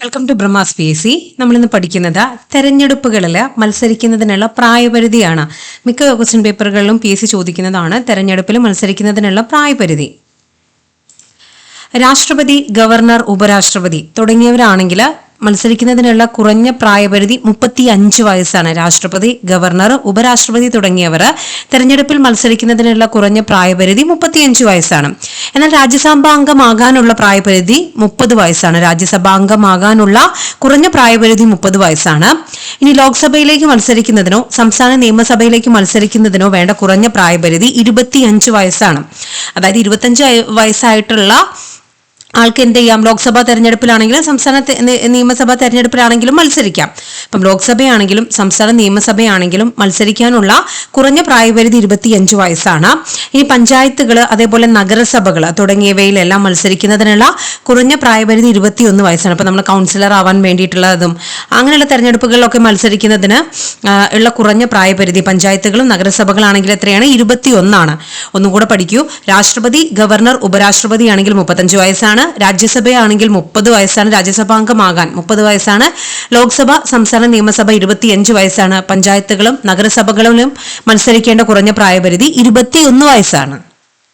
Welcome to Brahmas P S C നമ്മളിന്ന് പഠിക്കുന്നത് തെരഞ്ഞെടുപ്പുകളിൽ മത്സരിക്കുന്നതിനുള്ള പ്രായപരിധിയാണ്. മിക്ക ക്വസ്റ്റ്യൻ പേപ്പറുകളിലും പി എസ് സി ചോദിക്കുന്നതാണ് തെരഞ്ഞെടുപ്പിൽ മത്സരിക്കുന്നതിനുള്ള പ്രായപരിധി. രാഷ്ട്രപതി ഗവർണർ ഉപരാഷ്ട്രപതി തുടങ്ങിയവരാണെങ്കിൽ മത്സരിക്കുന്നതിനുള്ള കുറഞ്ഞ പ്രായപരിധി മുപ്പത്തി അഞ്ച് വയസ്സാണ്. രാഷ്ട്രപതി ഗവർണർ ഉപരാഷ്ട്രപതി തുടങ്ങിയവർ തെരഞ്ഞെടുപ്പിൽ മത്സരിക്കുന്നതിനുള്ള കുറഞ്ഞ പ്രായപരിധി മുപ്പത്തിയഞ്ച് വയസ്സാണ്. എന്നാൽ രാജ്യസഭാംഗമാകാനുള്ള പ്രായപരിധി മുപ്പത് വയസ്സാണ്. രാജ്യസഭാംഗമാകാനുള്ള കുറഞ്ഞ പ്രായപരിധി മുപ്പത് വയസ്സാണ്. ഇനി ലോക്സഭയിലേക്ക് മത്സരിക്കുന്നതിനോ സംസ്ഥാന നിയമസഭയിലേക്ക് മത്സരിക്കുന്നതിനോ വേണ്ട കുറഞ്ഞ പ്രായപരിധി ഇരുപത്തിയഞ്ച് വയസ്സാണ്. അതായത് ഇരുപത്തഞ്ച് വയസ്സായിട്ടുള്ള ആൾക്ക് എന്ത് ചെയ്യാം ലോക്സഭാ തെരഞ്ഞെടുപ്പിലാണെങ്കിലും സംസ്ഥാന നിയമസഭാ തെരഞ്ഞെടുപ്പിലാണെങ്കിലും മത്സരിക്കാം. ഇപ്പം ലോക്സഭയാണെങ്കിലും സംസ്ഥാന നിയമസഭയാണെങ്കിലും മത്സരിക്കാനുള്ള കുറഞ്ഞ പ്രായപരിധി ഇരുപത്തിയഞ്ച് വയസ്സാണ്. ഇനി പഞ്ചായത്തുകൾ അതേപോലെ നഗരസഭകൾ തുടങ്ങിയവയിലെല്ലാം മത്സരിക്കുന്നതിനുള്ള കുറഞ്ഞ പ്രായപരിധി ഇരുപത്തിയൊന്ന് വയസ്സാണ്. അപ്പം നമ്മൾ കൗൺസിലർ ആവാൻ വേണ്ടിയിട്ടുള്ളതും അങ്ങനെയുള്ള തെരഞ്ഞെടുപ്പുകളിലൊക്കെ മത്സരിക്കുന്നതിന് ഉള്ള കുറഞ്ഞ പ്രായപരിധി പഞ്ചായത്തുകളും നഗരസഭകളാണെങ്കിൽ എത്രയാണ്? ഇരുപത്തിയൊന്നാണ്. ഒന്നുകൂടെ പഠിക്കൂ. രാഷ്ട്രപതി ഗവർണർ ഉപരാഷ്ട്രപതിയാണെങ്കിൽ മുപ്പത്തഞ്ച് വയസ്സാണ്. രാജ്യസഭയാണെങ്കിൽ മുപ്പത് വയസ്സാണ് രാജ്യസഭാംഗമാകാൻ. മുപ്പത് വയസ്സാണ് ലോക്സഭ സംസ്ഥാന നിയമസഭ ഇരുപത്തിയഞ്ച് വയസ്സാണ്. പഞ്ചായത്തുകളും നഗരസഭകളിലും മത്സരിക്കേണ്ട കുറഞ്ഞ പ്രായപരിധി ഇരുപത്തിയൊന്ന് വയസ്സാണ്.